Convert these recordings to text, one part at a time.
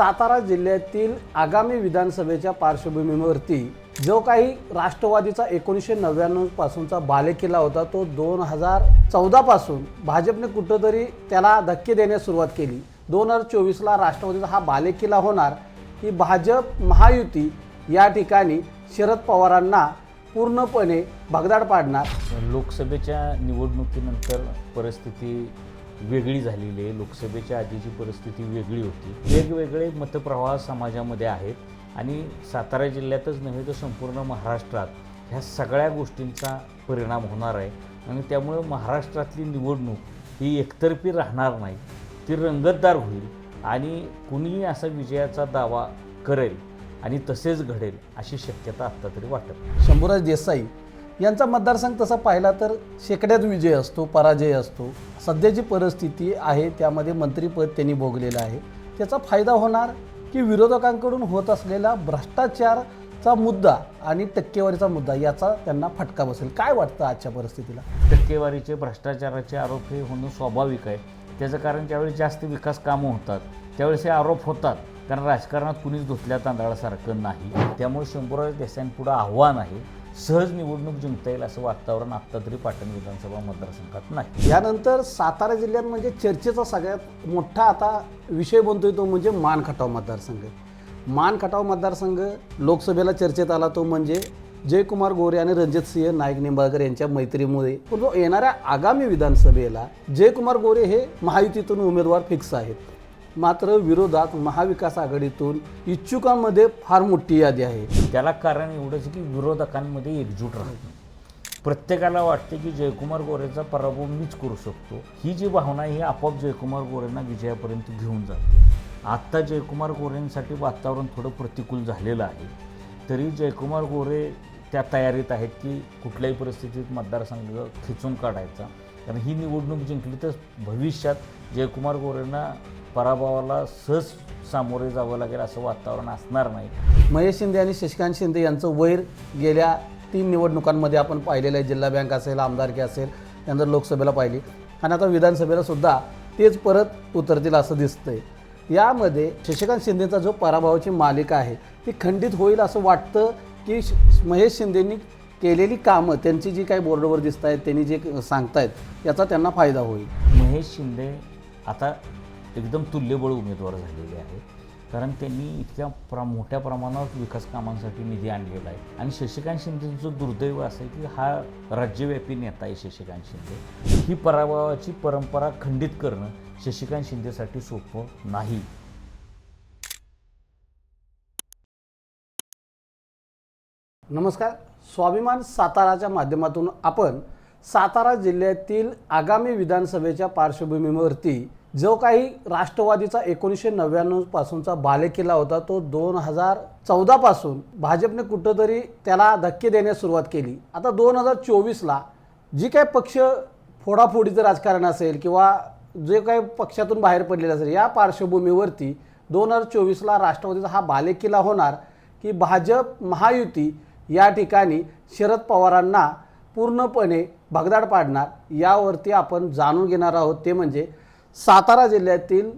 सातारा जिल्ह्यातील आगामी विधानसभेच्या पार्श्वभूमीवरती जो काही राष्ट्रवादीचा एकोणीसशे नव्याण्णव पासूनचा बालेकिल्ला होता तो दोन हजार चौदा पासून भाजपने कुठंतरी त्याला धक्के देण्यास सुरुवात केली. दोन हजार चोवीसला राष्ट्रवादीचा हा बालेकिल्ला होणार की भाजप महायुती या ठिकाणी शरद पवारांना पूर्णपणे भगदाड पाडणार. लोकसभेच्या निवडणुकीनंतर परिस्थिती वेगळी झालेली आहे. लोकसभेच्या आधीची परिस्थिती वेगळी होती. वेगवेगळे मतप्रवाह समाजामध्ये आहेत आणि सातारा जिल्ह्यातच नव्हे तर संपूर्ण महाराष्ट्रात ह्या सगळ्या गोष्टींचा परिणाम होणार आहे. आणि त्यामुळं महाराष्ट्रातली निवडणूक ही एकतर्फी राहणार नाही. ती रंगतदार होईल आणि कुणीही असा विजयाचा दावा करेल आणि तसेच घडेल अशी शक्यता आत्ता तरी वाटत नाही. शंभूराज देसाई यांचा मतदारसंघ तसा पाहिला तर शेकड्यात विजय असतो पराजय असतो. सध्याची परिस्थिती आहे त्यामध्ये मंत्रीपद त्यांनी भोगलेलं आहे. त्याचा फायदा होणार की विरोधकांकडून होत असलेला भ्रष्टाचारचा मुद्दा आणि टक्केवारीचा मुद्दा याचा त्यांना फटका बसेल. काय वाटतं आजच्या परिस्थितीला? टक्केवारीचे भ्रष्टाचाराचे आरोप हे होणं स्वाभाविक आहे. त्याचं कारण ज्यावेळी जास्त विकास कामं होतात त्यावेळेस हे आरोप होतात. कारण राजकारणात कुणीच धुतल्या तांदळासारखं नाही. त्यामुळे शंभूराज देसाईंपुढं आव्हान आहे. सहज निवडणूक जिंकता येईल असं वातावरण आत्ता तरी पाटण विधानसभा मतदारसंघात नाही. यानंतर सातारा जिल्ह्यात म्हणजे चर्चेचा सगळ्यात मोठा आता विषय बनतोय तो म्हणजे मान खटाव मतदारसंघ. मान खटाव मतदारसंघ लोकसभेला चर्चेत आला तो म्हणजे जयकुमार गोरे आणि रणजित सिंह नाईक निंबाळकर यांच्या मैत्रीमुळे. येणाऱ्या आगामी विधानसभेला जयकुमार गोरे हे महायुतीतून उमेदवार फिक्स आहेत. मात्र विरोधात महाविकास आघाडीतून इच्छुकांमध्ये फार मोठी यादी आहे. त्याला कारण एवढंच की विरोधकांमध्ये एकजूट राहते प्रत्येकाला वाटते की जयकुमार गोरेचा पराभव मीच करू शकतो. ही जी भावना आहे ही आपोआप जयकुमार गोरेंना विजयापर्यंत घेऊन जाते. आत्ता जयकुमार गोरेंसाठी वातावरण थोडं प्रतिकूल झालेलं आहे. तरी जयकुमार गोरे त्या तयारीत आहेत की कुठल्याही परिस्थितीत मतदारसंघ खिचून काढायचा. कारण ही निवडणूक जिंकली तर भविष्यात जयकुमार गोरेंना पराभवाला सहज सामोरे जावं लागेल असं वातावरण असणार नाही. महेश शिंदे आणि शशिकांत शिंदे यांचं वैर गेल्या तीन निवडणुकांमध्ये आपण पाहिलेलं आहे. जिल्हा बँक असेल आमदारकी असेल त्यानंतर लोकसभेला पाहिली. आणि आता विधानसभेला सुद्धा तेच परत उतरतील असं दिसतंय. यामध्ये शशिकांत शिंदेचा जो पराभवाची मालिका आहे ती खंडित होईल असं वाटतं की श- महेश शिंदेंनी केलेली कामं त्यांची जी काही बोर्डवर दिसत आहेत त्यांनी जे सांगतायत याचा त्यांना फायदा होईल. महेश शिंदे आता एकदम तुल्यबळ उमेदवार झालेले आहेत कारण त्यांनी इतक्या प्र मोठ्या प्रमाणावर विकास कामांसाठी निधी आणलेला आहे. आणि शशिकांत शिंदेचं दुर्दैव असं आहे की हा राज्यव्यापी नेता आहे शशिकांत शिंदे. ही पराभवाची परंपरा खंडित करणं शशिकांत शिंदेसाठी सोपं नाही. नमस्कार. स्वाभिमान साताराच्या माध्यमातून आपण सातारा जिल्ह्यातील आगामी विधानसभेच्या पार्श्वभूमीवरती जो काही राष्ट्रवादीचा एकोणीसशे नव्याण्णव पासूनचा बालेकिल्ला होता तो दोन हजार चौदापासून भाजपने कुठंतरी त्याला धक्के देण्यास सुरुवात केली. आता दोन हजार चोवीसला जी काही पक्ष फोडाफोडीचं राजकारण असेल किंवा जे काही पक्षातून बाहेर पडलेलं असेल या पार्श्वभूमीवरती दोन हजार चोवीसला राष्ट्रवादीचा हा बालेकिल्ला होणार की भाजप महायुती या ठिकाणी शरद पवारांना पूर्णपणे भगदाड पाडणार यावरती आपण जाणून घेणार आहोत. ते म्हणजे सातारा जिल्ह्यातील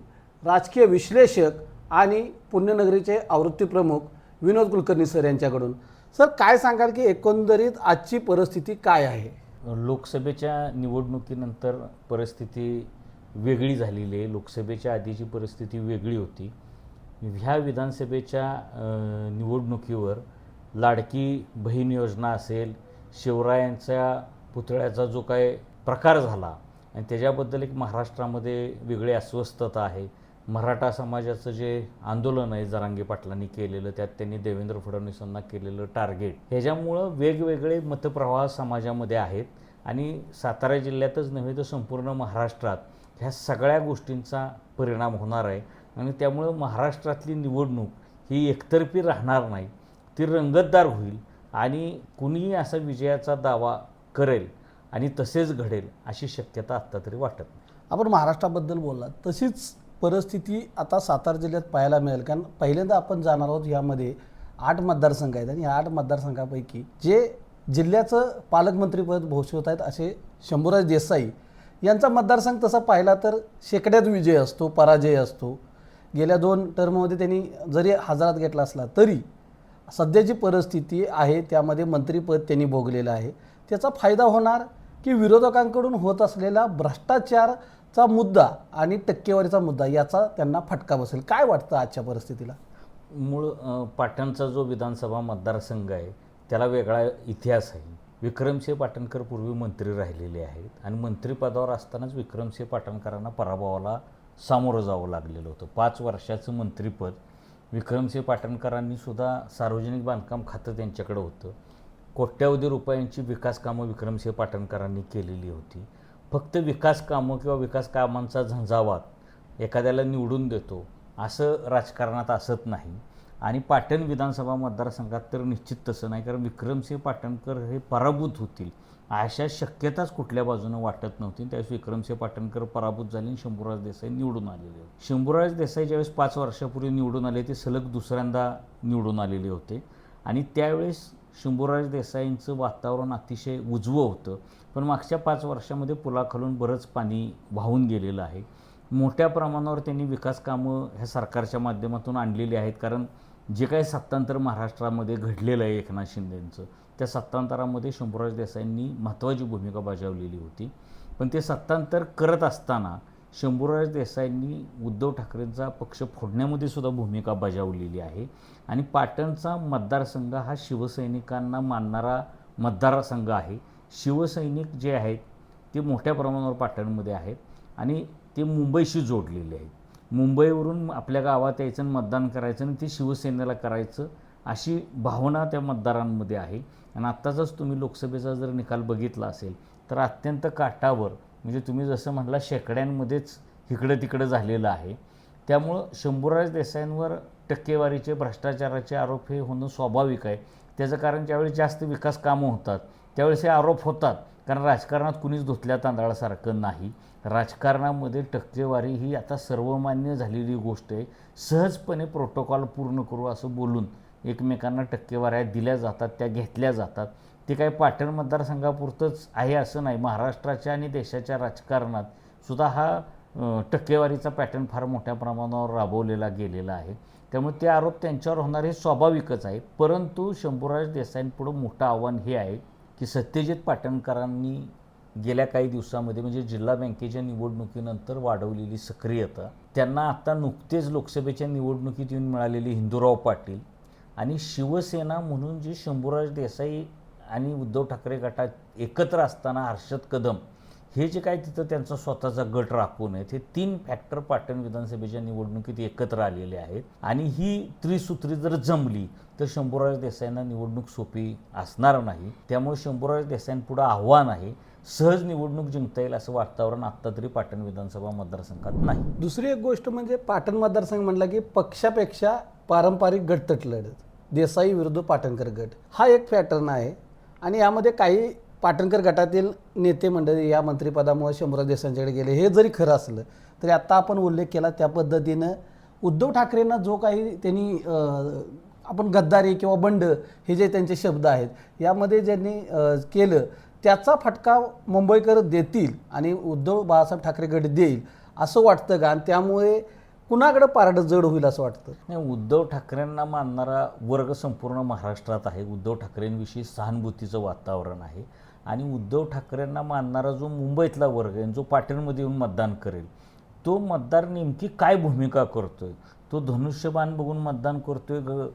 राजकीय विश्लेषक आणि पुण्यनगरीचे आवृत्तीप्रमुख विनोद कुलकर्णी सर यांच्याकडून. सर काय सांगाल की एकंदरीत आजची परिस्थिती काय आहे? लोकसभेच्या निवडणुकीनंतर परिस्थिती वेगळी झालेली आहे. लोकसभेच्या आधीची परिस्थिती वेगळी होती. ह्या विधानसभेच्या निवडणुकीवर लाडकी बहीण योजना असेल शिवरायांच्या पुतळ्याचा जो काय प्रकार झाला आणि त्याच्याबद्दल एक महाराष्ट्रामध्ये वेगळी अस्वस्थता आहे. मराठा समाजाचं जे आंदोलन आहे जरांगे पाटलांनी केलेलं त्यात त्यांनी देवेंद्र फडणवीसांना केलेलं टार्गेट ह्याच्यामुळं वेगवेगळे मतप्रवाह समाजामध्ये आहेत. आणि सातारा जिल्ह्यातच नव्हे तर संपूर्ण महाराष्ट्रात ह्या सगळ्या गोष्टींचा परिणाम होणार आहे. आणि त्यामुळं महाराष्ट्रातली निवडणूक ही एकतर्फी राहणार नाही ती रंगतदार होईल आणि कुणीही असा विजयाचा दावा करेल आणि तसेच घडेल अशी शक्यता आत्ता तरी वाटत नाही. आपण महाराष्ट्राबद्दल बोललात. तशीच परिस्थिती आता सातारा जिल्ह्यात पाहायला मिळेल. कारण पहिल्यांदा आपण जाणार आहोत यामध्ये आठ मतदारसंघ आहेत आणि या आठ मतदारसंघापैकी जे जिल्ह्याचं पालकमंत्रीपद भूषवत आहेत असे शंभूराज देसाई यांचा मतदारसंघ तसा पाहिला तर शेकड्यात विजय असतो पराजय असतो. गेल्या दोन टर्ममध्ये त्यांनी जरी हजारात घेतला असला तरी सध्याची परिस्थिती आहे त्यामध्ये मंत्रीपद त्यांनी भोगलेलं आहे. त्याचा फायदा होणार की विरोधकांकडून होत असलेला भ्रष्टाचारचा मुद्दा आणि टक्केवारीचा मुद्दा याचा त्यांना फटका बसेल. काय वाटतं आजच्या परिस्थितीला? मूळ पाटणचा जो विधानसभा मतदारसंघ आहे त्याला वेगळा इतिहास आहे. विक्रमसिंह पाटणकर पूर्वी मंत्री राहिलेले आहेत आणि मंत्रिपदावर असतानाच विक्रमसिंह पाटणकरांना पराभवाला सामोरं जावं लागलेलं होतं. पाच वर्षाचं मंत्रिपद विक्रमसिंह पाटणकरांनी सुद्धा सार्वजनिक बांधकाम खातं त्यांच्याकडे होतं. कोट्यावधी रुपयांची विकास कामं विक्रमसिंह पाटणकरांनी केलेली होती. फक्त विकास कामं किंवा विकास कामांचा झंझावात एखाद्याला निवडून देतो असं राजकारणात असत नाही. आणि पाटण विधानसभा मतदारसंघात तर निश्चित तसं नाही कारण विक्रमसिंह पाटणकर हे पराभूत होतील. अशा शक्यताच कुठल्या बाजूनं वाटत नव्हती. त्यावेळेस विक्रमसिंह पाटणकर पराभूत झाले आणि शंभूराज देसाई निवडून आलेले होते. शंभूराज देसाई ज्यावेळेस पाच वर्षापूर्वी निवडून आले ते सलग दुसऱ्यांदा निवडून आलेले होते. आणि त्यावेळेस शंभूराज देसाईंचं वातावरण अतिशय उजवं होतं. पण मागच्या पाच वर्षामध्ये पुलाखालून बरंच पाणी वाहून गेलेलं आहे. मोठ्या प्रमाणावर त्यांनी विकास कामं ह्या सरकारच्या माध्यमातून आणलेली आहेत. कारण जे काही सत्तांतर महाराष्ट्रामध्ये घडलेलं आहे एकनाथ शिंदेंचं त्या सत्तांतरामध्ये शंभूराज देसाईंनी महत्त्वाची भूमिका बजावलेली होती. पण ते सत्तांतर करत असताना शंभूराज देसाईंनी उद्धव ठाकरेंचा पक्ष फोडण्यामध्ये सुद्धा भूमिका बजावलेली आहे. आणि पाटणचा मतदारसंघ हा शिवसैनिकांना मानणारा मतदारसंघ आहे. शिवसैनिक जे आहेत ते मोठ्या प्रमाणावर पाटणमध्ये आहेत आणि ते मुंबईशी जोडलेले आहेत. मुंबईवरून आपल्या गावात यायचं आणि मतदान करायचं आणि ते शिवसेनेला करायचं अशी भावना त्या मतदारांमध्ये आहे. आणि आत्ताचाच तुम्ही लोकसभेचा जर निकाल बघितला असेल तर अत्यंत काटावर म्हणजे तुम्ही जसं म्हटला शेकड्यांमध्येच इकडं तिकडं झालेलं आहे. त्यामुळं शंभूराज देसाईंवर टक्केवारीचे भ्रष्टाचाराचे आरोप हे होणं स्वाभाविक आहे. त्याचं कारण ज्यावेळी जास्त विकास कामं होतात त्यावेळेस हे आरोप होतात. कारण राजकारणात कुणीच धुतल्या तांदळासारखं नाही. राजकारणामध्ये टक्केवारी ही आता सर्वमान्य झालेली गोष्ट आहे. सहजपणे प्रोटोकॉल पूर्ण करू असं बोलून एकमेकांना टक्केवाऱ्या दिल्या जातात त्या घेतल्या जातात. ते काही पाटण मतदारसंघापुरतंच आहे असं नाही. महाराष्ट्राच्या आणि देशाच्या राजकारणात सुद्धा हा टक्केवारीचा पॅटर्न फार मोठ्या प्रमाणावर राबवलेला गेलेला आहे. त्यामुळे ते आरोप त्यांच्यावर होणार हे स्वाभाविकच आहे. परंतु शंभूराज देसाईंपुढं मोठं आव्हान हे आहे की सत्यजित पाटणकरांनी गेल्या काही दिवसामध्ये म्हणजे जिल्हा बँकेच्या निवडणुकीनंतर वाढवलेली सक्रियता त्यांना आता नुकतेच लोकसभेच्या निवडणुकीत येऊन मिळालेली हिंदूराव पाटील आणि शिवसेना म्हणून जी शंभूराज देसाई आणि उद्धव ठाकरे गटात एकत्र असताना हर्षद कदम हे जे काय तिथं त्यांचा स्वतःचा गट राखून नये हे तीन फॅक्टर पाटण विधानसभेच्या निवडणुकीत एकत्र आलेले आहेत. आणि ही त्रिसूत्री जर जमली तर शंभूराज देसाईंना निवडणूक सोपी असणार नाही. त्यामुळे शंभूराज देसाईंपुढं आव्हान आहे सहज निवडणूक जिंकता येईल असं वातावरण आत्ता तरी पाटण विधानसभा मतदारसंघात नाही. दुसरी एक गोष्ट म्हणजे पाटण मतदारसंघ म्हटलं की पक्षापेक्षा पारंपरिक गट तटलड देसाई विरुद्ध पाटणकर गट. हा एक पॅटर्न आहे आणि यामध्ये काही पाटणकर गटातील नेते मंडळी या मंत्रिपदामुळे शंभूराज देसाईंच्याकडे गेले. हे जरी खरं असलं तरी आत्ता आपण उल्लेख केला त्या पद्धतीनं उद्धव ठाकरेंना जो काही त्यांनी आपण गद्दारी किंवा बंड हे जे त्यांचे शब्द आहेत यामध्ये ज्यांनी केलं त्याचा फटका मुंबईकर देतील आणि उद्धव बाळासाहेब ठाकरे गट देईल असं वाटतं का? आणि त्यामुळे कुणाकडं पारडं जड होईल असं वाटतं? नाही उद्धव ठाकरेंना मानणारा वर्ग संपूर्ण महाराष्ट्रात आहे. उद्धव ठाकरेंविषयी सहानुभूतीचं वातावरण आहे. आणि उद्धव ठाकरेंना मानणारा जो मुंबईतला वर्ग आहे जो पाटणमध्ये येऊन मतदान करेल तो मतदार नेमकी काय भूमिका करतो आहे तो धनुष्यबाण बघून मतदान करतोय ग?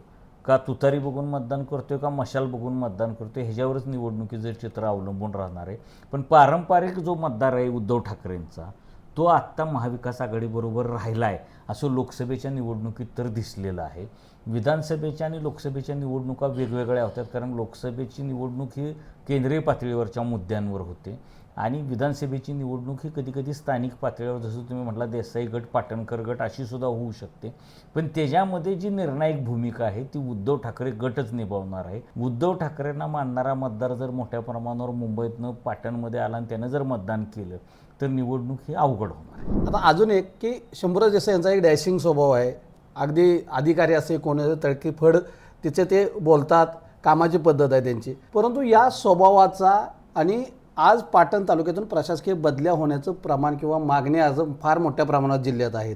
का तुतारी बघून मतदान करतोय? का मशाल बघून मतदान करतोय? ह्याच्यावरच निवडणुकीचं चित्र अवलंबून राहणार आहे. पण पारंपरिक जो मतदार आहे उद्धव ठाकरेंचा तो आत्ता महाविकास आघाडीबरोबर राहिला आहे असं लोकसभेच्या निवडणुकीत तर दिसलेलं आहे. विधानसभेच्या आणि लोकसभेच्या निवडणुका वेगवेगळ्या होत्यात कारण लोकसभेची निवडणूक ही केंद्रीय पातळीवरच्या मुद्द्यांवर होते. आणि विधानसभेची निवडणूक ही कधीकधी स्थानिक पातळीवर जसं तुम्ही म्हटला देसाई गट पाटणकर गट अशी सुद्धा होऊ शकते. पण त्याच्यामध्ये जी निर्णायक भूमिका आहे ती उद्धव ठाकरे गटच निभावणार आहे. उद्धव ठाकरेंना मानणारा मतदार जर मोठ्या प्रमाणावर मुंबईतनं पाटणमध्ये आला आणि त्यानं जर मतदान केलं तर निवडणूक ही अवघड होणार आहे. आता अजून एक की शंभूराज देसाई यांचा एक डॅशिंग स्वभाव आहे. अगदी अधिकारी असे कोणी तडकी फड तिचे ते बोलतात कामाची पद्धत आहे त्यांची. परंतु या स्वभावाचा आणि आज पाटण तालुक्यातून प्रशासकीय बदल्या होण्याचं प्रमाण किंवा मागणी आज फार मोठ्या प्रमाणात जिल्ह्यात आहेत.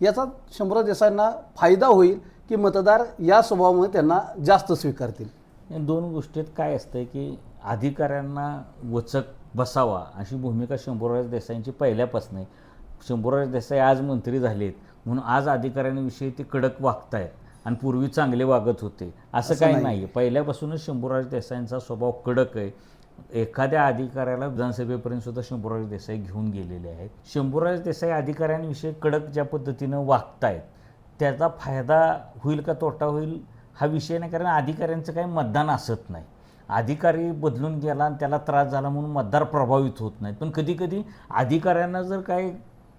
याचा शंभूराज देसाईंना फायदा होईल की मतदार या स्वभावामुळे त्यांना जास्त स्वीकारतील? दोन गोष्टीत काय असतं की अधिकाऱ्यांना वचक बसावा अशी भूमिका शंभूराज देसाईंची पहिल्यापासून आहे. शंभूराज देसाई आज मंत्री झालेत म्हणून आज अधिकाऱ्यांविषयी ते कडक वागतायत आणि पूर्वी चांगले वागत होते. असं काही नाही. नाही पहिल्यापासूनच शंभूराज देसाईंचा स्वभाव कडक आहे. एखाद्या अधिकाऱ्याला विधानसभेपर्यंत सुद्धा शंभूराज देसाई घेऊन गेलेले आहेत. शंभूराज देसाई अधिकाऱ्यांविषयी कडक ज्या पद्धतीनं वागतायत त्याचा फायदा होईल का तोटा होईल हा विषय नाही कारण अधिकाऱ्यांचं काही मतदान असत नाही. अधिकारी बदलून गेला आणि त्याला त्रास झाला म्हणून मतदार प्रभावित होत नाहीत पण कधी कधी अधिकाऱ्यांना जर काही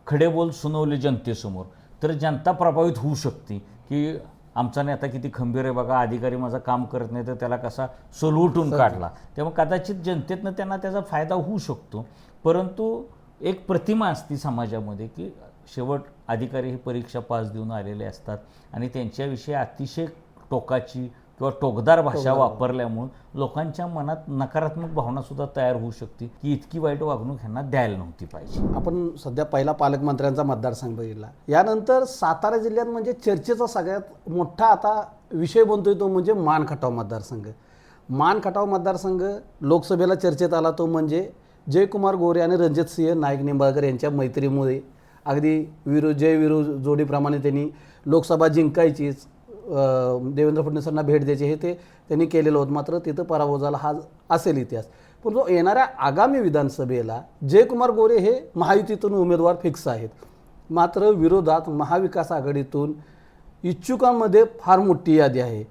खडे बोल सुनावले जनतेसमोर तर जनता प्रभावित होऊ शकते की आमचा नेता किती खंबीर आहे बघा अधिकारी माझं काम करत नाही तर त्याला कसा सोलवटून. काढला. तेव्हा कदाचित जनतेतनं त्यांना त्याचा फायदा होऊ शकतो. परंतु एक प्रतिमा असती समाजामध्ये की शेवट अधिकारी ही परीक्षा पास देऊन आलेले असतात आणि त्यांच्याविषयी अतिशय टोकाची किंवा टोकदार भाषा वापरल्यामुळं लोकांच्या मनात नकारात्मक भावना सुद्धा तयार होऊ शकते. की इतकी वाईट वागणूक ह्यांना द्यायला नव्हती पाहिजे. आपण सध्या पहिला पालकमंत्र्यांचा मतदारसंघ बघितला. यानंतर सातारा जिल्ह्यात म्हणजे चर्चेचा सगळ्यात मोठा आता विषय बनतोय तो म्हणजे मान खटाव मतदारसंघ. मान खटाव मतदारसंघ लोकसभेला चर्चेत आला तो म्हणजे जयकुमार गोरे आणि रणजित सिंह नाईक निंबाळकर यांच्या मैत्रीमुळे. अगदी विरो जय विरो जोडीप्रमाणे त्यांनी लोकसभा जिंकायचीच. देवेंद्र फडणवीसांना भेट द्यायची हे ते त्यांनी केलेलं होतं. मात्र तिथं पराभव झाला हा असेल इतिहास. पण जो येणाऱ्या आगामी विधानसभेला जयकुमार गोरे हे महायुतीतून उमेदवार फिक्स आहेत. मात्र विरोधात महाविकास आघाडीतून इच्छुकांमध्ये फार मोठी यादी आहे.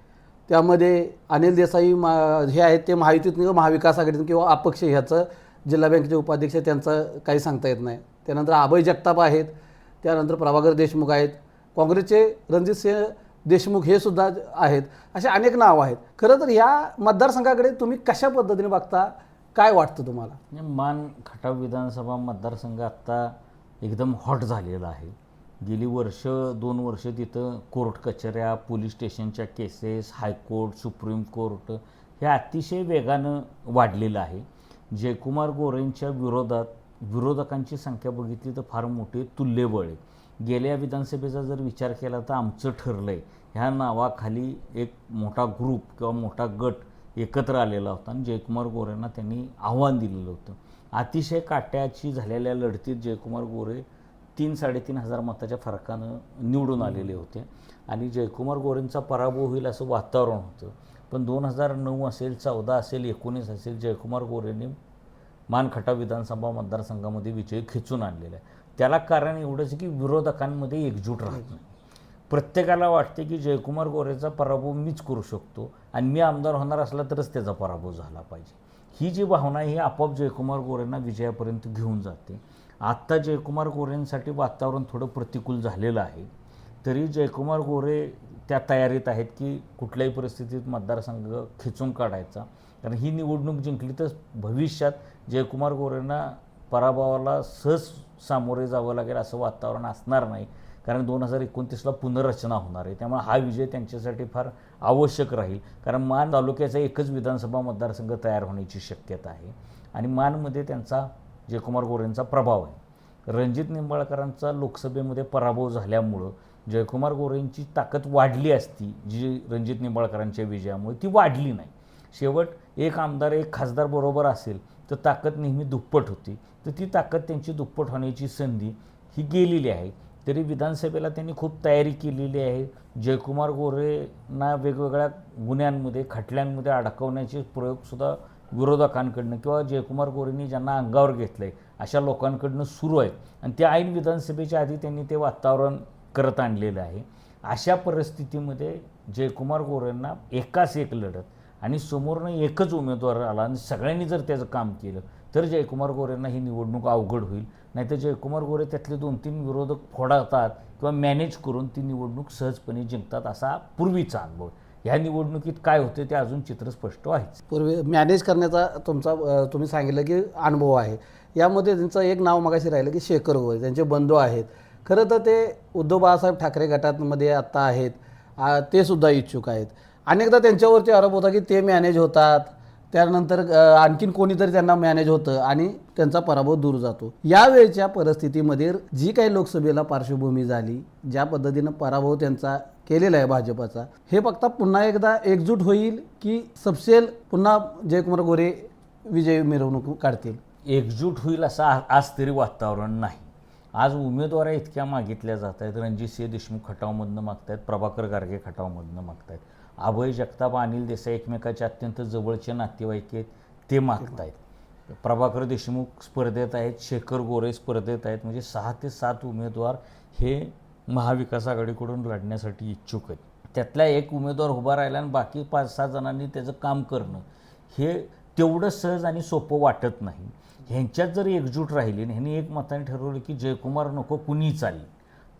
त्यामध्ये अनिल देसाई मा हे आहेत ते महायुतीतून किंवा महाविकास आघाडीतून किंवा अपक्ष ह्याचं जिल्हा बँकेचे उपाध्यक्ष त्यांचं काही सांगता येत नाही. त्यानंतर अभय जगताप आहेत. त्यानंतर प्रभाकर देशमुख आहेत. काँग्रेसचे रणजितसिंह देशमुख हे सुद्धा आहेत असे अनेक नावं आहेत. खरं तर ह्या मतदारसंघाकडे तुम्ही कशा पद्धतीने बघता? काय वाटतं तुम्हाला? म्हणजे मान खटाव विधानसभा मतदारसंघ आत्ता एकदम हॉट झालेला आहे. गेली वर्ष दोन वर्ष तिथं कोर्ट कचऱ्या पोलीस स्टेशनच्या cases high court supreme court हे अतिशय वेगानं वाढलेलं आहे. जयकुमार गोरेंच्या विरोधात विरोधकांची संख्या बघितली तर फार मोठी तुल्यबळ आहे. गेल्या विधानसभेचा जर विचार केला तर आमचं ठरलं आहे ह्या नावाखाली एक मोठा ग्रुप किंवा मोठा गट एकत्र आलेला होता आणि जयकुमार गोरेंना त्यांनी आव्हान दिलेलं होतं. अतिशय काट्याची झालेल्या लढतीत जयकुमार गोरे तीन साडेतीन हजार मताच्या फरकानं निवडून आलेले होते. आणि जयकुमार गोरेंचा पराभव होईल असं वातावरण होतं. पण दोन हजार नऊ असेल चौदा असेल एकोणीस असेल जयकुमार गोरेंनी मानखटा विधानसभा मतदारसंघामध्ये विजय खेचून आणलेला आहे. त्याला कारण एवढंच की विरोधकांमध्ये एकजूट राहत नाही. प्रत्येकाला वाटते की जयकुमार गोरेचा पराभव मीच करू शकतो आणि मी आमदार होणार असला तरच त्याचा पराभव झाला पाहिजे. ही जी भावना ही आपोआप जयकुमार गोरेंना विजयापर्यंत घेऊन जाते. आत्ता जयकुमार गोरेंसाठी वातावरण थोडं प्रतिकूल झालेलं आहे. तरी जयकुमार गोरे त्या तयारीत आहेत की कुठल्याही परिस्थितीत मतदारसंघ खेचून काढायचा. कारण ही निवडणूक जिंकली तर भविष्यात जयकुमार गोरेंना पराभवाला सहज सामोरे जावं लागेल असं वातावरण असणार नाही. कारण दोन हजार एकोणतीसला पुनर्रचना होणार आहे. त्यामुळे हा विजय त्यांच्यासाठी फार आवश्यक राहील. कारण मान तालुक्याचा एकच विधानसभा मतदारसंघ तयार होण्याची शक्यता आहे. आणि मानमध्ये त्यांचा जयकुमार गोरेंचा प्रभाव आहे. रणजित निंबाळकरांचा लोकसभेमध्ये पराभव झाल्यामुळं जयकुमार गोरेंची ताकद वाढली असती जी रणजित निंबाळकरांच्या विजयामुळे ती वाढली नाही. शेवट एक आमदार एक खासदार बरोबर असेल तर ताकद नेहमी दुप्पट होती. तर ती ताकद त्यांची दुप्पट होण्याची संधी ही गेलेली आहे. तरी विधानसभेला त्यांनी खूप तयारी केलेली आहे. जयकुमार गोरेंना वेगवेगळ्या गुन्ह्यांमध्ये खटल्यांमध्ये अडकवण्याचे प्रयोगसुद्धा विरोधकांकडनं किंवा जयकुमार गोरेंनी ज्यांना अंगावर घेतलं आहे अशा लोकांकडनं सुरू आहेत. आणि त्या ऐन विधानसभेच्या आधी त्यांनी ते वातावरण करत आणलेलं आहे. अशा परिस्थितीमध्ये जयकुमार गोरेंना एकाच एक लढत आणि समोरनं एकच उमेदवार आला आणि सगळ्यांनी जर त्याचं काम केलं तर जयकुमार गोरेंना ही निवडणूक अवघड होईल. नाहीतर जयकुमार गोरे त्यातले दोन तीन विरोधक फोडातात किंवा मॅनेज करून ती निवडणूक सहजपणे जिंकतात असा पूर्वीचा अनुभव. ह्या निवडणुकीत काय होते ते अजून चित्र स्पष्ट आहे पूर्वी मॅनेज करण्याचा तुमचा तुम्ही सांगितलं की अनुभव आहे. यामध्ये त्यांचं एक नाव मगाशी राहिलं की शेखर गोरे त्यांचे बंधू आहेत. खरं तर ते उद्धव बाळासाहेब ठाकरे गटांमध्ये आत्ता आहेत. ते सुद्धा इच्छुक आहेत. अनेकदा त्यांच्यावरती आरोप होता की ते मॅनेज होतात. त्यानंतर आणखीन कोणीतरी त्यांना मॅनेज होतं आणि त्यांचा पराभव दूर जातो. यावेळच्या परिस्थितीमध्ये जी काही लोकसभेला पार्श्वभूमी झाली ज्या पद्धतीनं पराभव त्यांचा केलेला आहे भाजपाचा हे फक्त पुन्हा एकदा एकजूट होईल की सबसेल पुन्हा जयकुमार गोरे विजय मिरवणूक काढतील? एकजूट होईल असं आ- आज तरी वातावरण नाही. आज उमेदवारा इतक्या मागितल्या जात आहेत. रणजितसिंह देशमुख खटावमधनं मागतायत प्रभाकर गार्गे खटावमधनं मागतायत. अभय जगताप अनिल देसाई एकमेकाचे अत्यंत जवळचे नातेवाईक आहेत ते मागतायत. प्रभाकर देशमुख स्पर्धेत आहेत शेखर गोरे स्पर्धेत आहेत म्हणजे सहा ते सात उमेदवार हे महाविकास आघाडीकडून लढण्यासाठी इच्छुक आहेत. त्यातला एक उमेदवार उभा राहिला आणि बाकी पाच सहा जणांनी त्याचं काम करणं हे तेवढं सहज आणि सोपं वाटत नाही. ह्यांच्यात जर एकजूट राहिली आणि ह्यांनी एक मताने ठरवलं की जयकुमार नको कुणी चालेल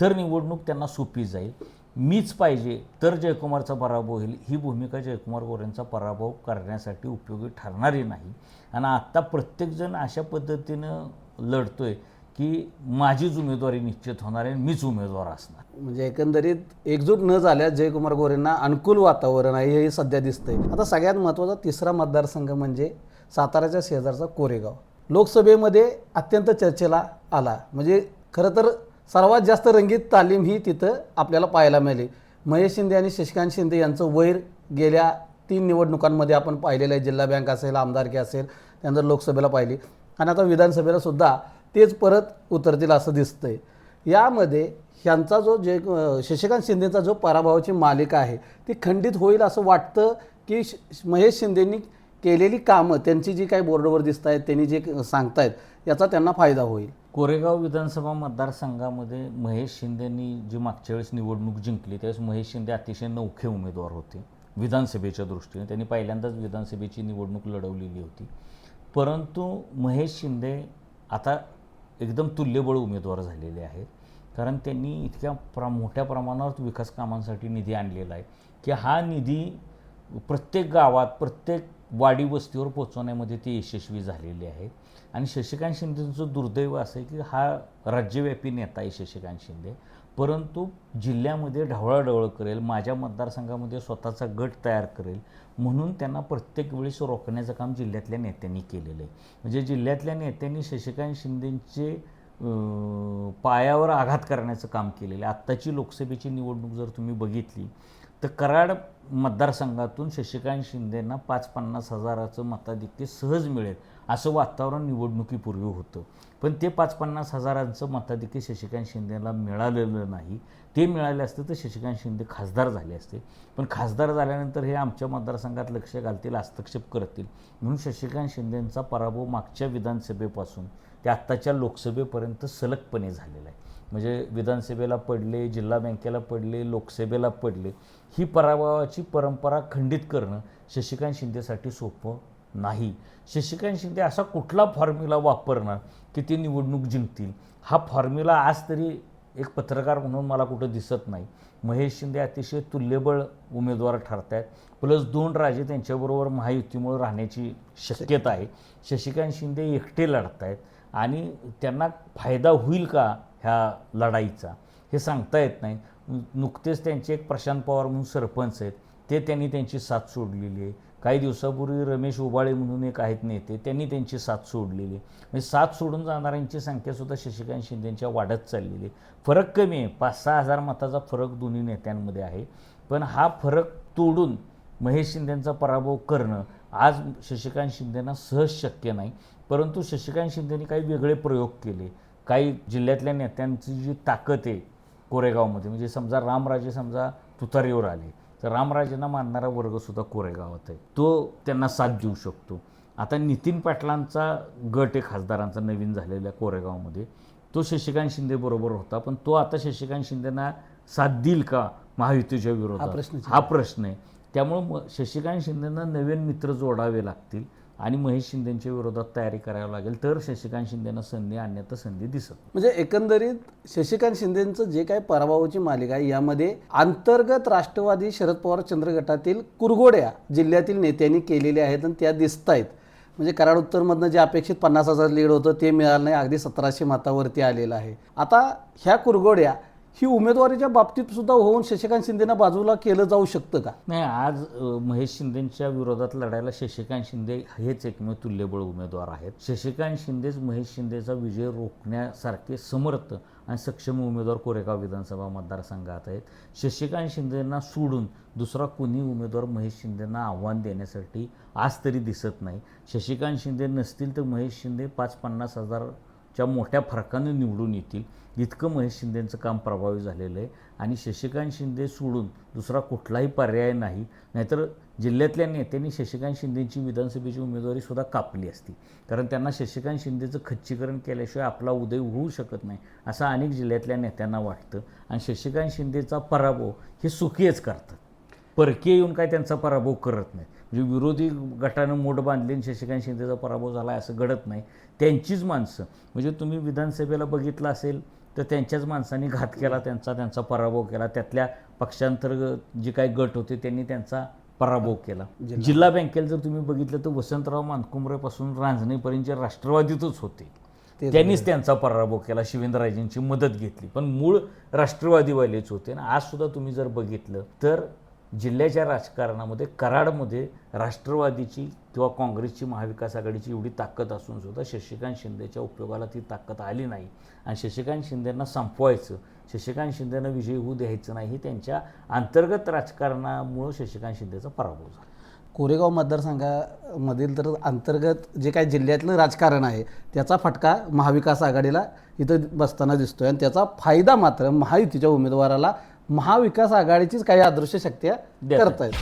तर निवडणूक त्यांना सोपी जाईल. मीच पाहिजे तर जयकुमारचा पराभव होईल. ही भूमिका जयकुमार गोरेंचा पराभव करण्यासाठी उपयोगी ठरणारी नाही. आणि आत्ता प्रत्येकजण अशा पद्धतीनं लढतो आहे की माझीच उमेदवारी निश्चित होणार आहे आणि मीच उमेदवार असणार. म्हणजे एकंदरीत एकजूट न झाल्यास जयकुमार गोरेंना अनुकूल वातावरण आहे हे सध्या दिसतंय. आता सगळ्यात महत्त्वाचा तिसरा मतदारसंघ म्हणजे साताऱ्याच्या शेजारचा कोरेगाव. लोकसभेमध्ये अत्यंत चर्चेला आला. म्हणजे खरं तर सर्वात जास्त रंगीत तालीम ही तिथं आपल्याला पाहायला मिळाली. महेश शिंदे आणि शशिकांत शिंदे यांचं वैर गेल्या तीन निवडणुकांमध्ये आपण पाहिलेलं आहे. जिल्हा बँक असेल आमदारकी असेल त्यानंतर लोकसभेला पाहिली. आणि आता विधानसभेला सुद्धा तेच परत उतरतील असं दिसतंय. यामध्ये ह्यांचा जो जे शशिकांत शिंदेचा जो पराभवाची मालिका आहे ती खंडित होईल असं वाटतं की श- महेश शिंदेंनी केलेली कामं त्यांची जी काही बोर्डवर दिसत आहेत त्यांनी जे सांगतायत याचा त्यांना फायदा होईल. कोरेगाव विधानसभा मतदारसंघामध्ये महेश शिंदेंनी जी मागच्या वेळेस निवडणूक जिंकली त्यावेळेस महेश शिंदे अतिशय नौखे उमेदवार होते विधानसभेच्या दृष्टीने. त्यांनी पहिल्यांदाच विधानसभेची निवडणूक लढवलेली होती. परंतु महेश शिंदे आता एकदम तुल्यबळ उमेदवार झालेले आहेत. कारण त्यांनी इतक्या प्रा मोठ्या प्रमाणावर विकास कामांसाठी निधी आणलेला आहे की हा निधी प्रत्येक गावात प्रत्येक वाडी वस्तीवर पोचवण्यामध्ये ती यशस्वी झालेली आहे. आणि शशिकांत शिंदेचं दुर्दैव असं आहे की हा राज्यव्यापी नेता आहे शशिकांत शिंदे. परंतु जिल्ह्यामध्ये ढवळाढवळ करेल माझ्या मतदारसंघामध्ये स्वतःचा गट तयार करेल म्हणून त्यांना प्रत्येक वेळेस रोखण्याचं काम जिल्ह्यातल्या नेत्यांनी केलेलं आहे. म्हणजे जिल्ह्यातल्या नेत्यांनी शशिकांत शिंदेंचे पायावर आघात करण्याचं काम केलेलं आहे. आत्ताची लोकसभेची निवडणूक जर तुम्ही बघितली तर कराड मतदारसंघातून शशिकांत शिंदेंना पाच पन्नास हजाराचं मताधिक्य सहज मिळेल असं वातावरण निवडणुकीपूर्वी होतं. पण ते पाच पन्नास हजारांचं मताधिक्य शशिकांत शिंदेला मिळालेलं नाही. ते मिळाले असते तर शशिकांत शिंदे खासदार झाले असते. पण खासदार झाल्यानंतर हे आमच्या मतदारसंघात लक्ष घालतील हस्तक्षेप करतील. म्हणून शशिकांत शिंदेंचा पराभव मागच्या विधानसभेपासून ते आत्ताच्या लोकसभेपर्यंत सलगपणे झालेला आहे. म्हणजे विधानसभेला पडले जिल्हा बँकेला पडले लोकसभेला पडले ही पराभवाची परंपरा खंडित करणं शशिकांत शिंदेसाठी सोपं नाही. शशिकांत शिंदे असा कुठला फॉर्म्युला वापरणार की ते निवडणूक जिंकतील? हा फॉर्म्युला आज तरी एक पत्रकार म्हणून मला कुठं दिसत नाही. महेश शिंदे अतिशय तुल्यबळ उमेदवार ठरत आहेत प्लस दोन राजे त्यांच्याबरोबर महायुतीमुळे राहण्याची शक्यता आहे. शशिकांत शिंदे एकटे लढत आहेत आणि त्यांना फायदा होईल का ह्या लढाईचा. हे सांगता येत नाही. नुकतेच त्यांचे एक प्रशांत पवार म्हणून सरपंच आहेत. ते त्यांनी त्यांची साथ सोडलेली आहे. काही दिवसापूर्वी रमेश उबाळे म्हणून एक आहेत नेते त्यांनी त्यांची साथ सोडलेली आहे. म्हणजे साथ सोडून जाणाऱ्यांची संख्यासुद्धा शशिकांत शिंदेच्या वाढत चाललेली आहे. फरक कमी आहे. पाच सहा हजार मताचा फरक दोन्ही नेत्यांमध्ये आहे. पण हा फरक तोडून महेश शिंदेंचा पराभव करणं आज शशिकांत शिंदेना सहज शक्य नाही. परंतु शशिकांत शिंदेने काही वेगळे प्रयोग केले. काही जिल्ह्यातल्या नेत्यांची जी ताकद आहे कोरेगावमध्ये म्हणजे समजा रामराजे समजा तुतारीवर आले तर रामराजेंना मानणारा वर्गसुद्धा कोरेगावात आहे. तो त्यांना साथ देऊ शकतो. आता नितीन पाटलांचा गट आहे खासदारांचा नवीन झालेल्या कोरेगावमध्ये. तो शशिकांत शिंदे बरोबर होता पण तो आता शशिकांत शिंदेना साथ देईल का महायुतीच्या विरोधात. हा प्रश्न आहे. त्यामुळं शशिकांत शिंदेंना नवीन मित्र जोडावे लागतील. आणि महेश शिंदेच्या विरोधात तयारी करावी लागेल. तर शशिकांत शिंदेना संधी अन्यथा संधी दिसत. म्हणजे एकंदरीत शशिकांत शिंदेचं जे काही पराभवाची मालिका आहे यामध्ये अंतर्गत राष्ट्रवादी शरद पवार चंद्र गटातील कुरघोड्या जिल्ह्यातील नेत्यांनी केलेल्या आहेत आणि त्या दिसत आहेत म्हणजे कराड उत्तरमधनं जे अपेक्षित पन्नास हजार लीड होतं ते मिळालं नाही. अगदी सतराशे मतावरती आलेलं आहे. आता ह्या कुरघोड्या ही उमेदवारीच्या बाबतीत सुद्धा होऊन शशिकांत शिंदेना बाजूला केलं जाऊ शकतं का? नाही आज महेश शिंदेच्या विरोधात लढायला शशिकांत शिंदे हेच एकमेव तुल्यबळ उमेदवार आहेत. शशिकांत शिंदेच महेश शिंदेचा विजय रोखण्यासारखे समर्थ आणि सक्षम उमेदवार कोरेगाव विधानसभा मतदारसंघात आहेत. शशिकांत शिंदेना सोडून दुसरा कोणी उमेदवार महेश शिंदेंना आव्हान देण्यासाठी आज तरी दिसत नाही. शशिकांत शिंदे नसतील तर महेश शिंदे पाच पन्नास हजारच्या मोठ्या फरकाने निवडून येतील. इतकं महेश शिंदेचं काम प्रभावी झालेलं आहे. आणि शशिकांत शिंदे सोडून दुसरा कुठलाही पर्याय नाही. नाहीतर जिल्ह्यातल्या नेत्यांनी शशिकांत शिंदेची विधानसभेची उमेदवारीसुद्धा कापली असती. कारण त्यांना शशिकांत शिंदेचं खच्चीकरण केल्याशिवाय आपला उदय होऊ शकत नाही असं अनेक जिल्ह्यातल्या नेत्यांना वाटतं. आणि शशिकांत शिंदेचा पराभव हे सुखीच करतात. परकीय येऊन काय त्यांचा पराभव करत नाही. म्हणजे विरोधी गटानं मोठ बांधली आणि शशिकांत शिंदेचा पराभव झाला असं घडत नाही. त्यांचीच माणसं. म्हणजे तुम्ही विधानसभेला बघितलं असेल तर त्यांच्याच माणसांनी घात केला त्यांचा त्यांचा पराभव केला. त्यातल्या पक्षांतर्गत जे काही गट होते त्यांनी त्यांचा पराभव केला. जिल्हा बँकेला जर तुम्ही बघितलं तर वसंतराव मानकुमरेपासून रांजणेपर्यंत राष्ट्रवादीतच होते. त्यांनीच त्यांचा पराभव केला शिवेंद्रराजेंची मदत घेतली. पण मूळ राष्ट्रवादीवालेच होते. ना आज सुद्धा तुम्ही जर बघितलं तर जिल्ह्याच्या राजकारणामध्ये कराडमध्ये राष्ट्रवादीची किंवा काँग्रेसची महाविकास आघाडीची एवढी ताकद असून सुद्धा शशिकांत शिंदेच्या उपयोगाला ती ताकद आली नाही. आणि शशिकांत शिंदेंना संपवायचं शशिकांत शिंदेनं विजयी होऊ द्यायचं नाही हे त्यांच्या अंतर्गत राजकारणामुळं शशिकांत शिंदेचा पराभव झाला. कोरेगाव मतदारसंघामधील तर अंतर्गत जे काही जिल्ह्यातलं राजकारण आहे त्याचा फटका महाविकास आघाडीला इथं बसताना दिसतोय. आणि त्याचा फायदा मात्र महायुतीच्या उमेदवाराला महाविकास आघाडीचीच काही अदृश्य शक्ती. करतायत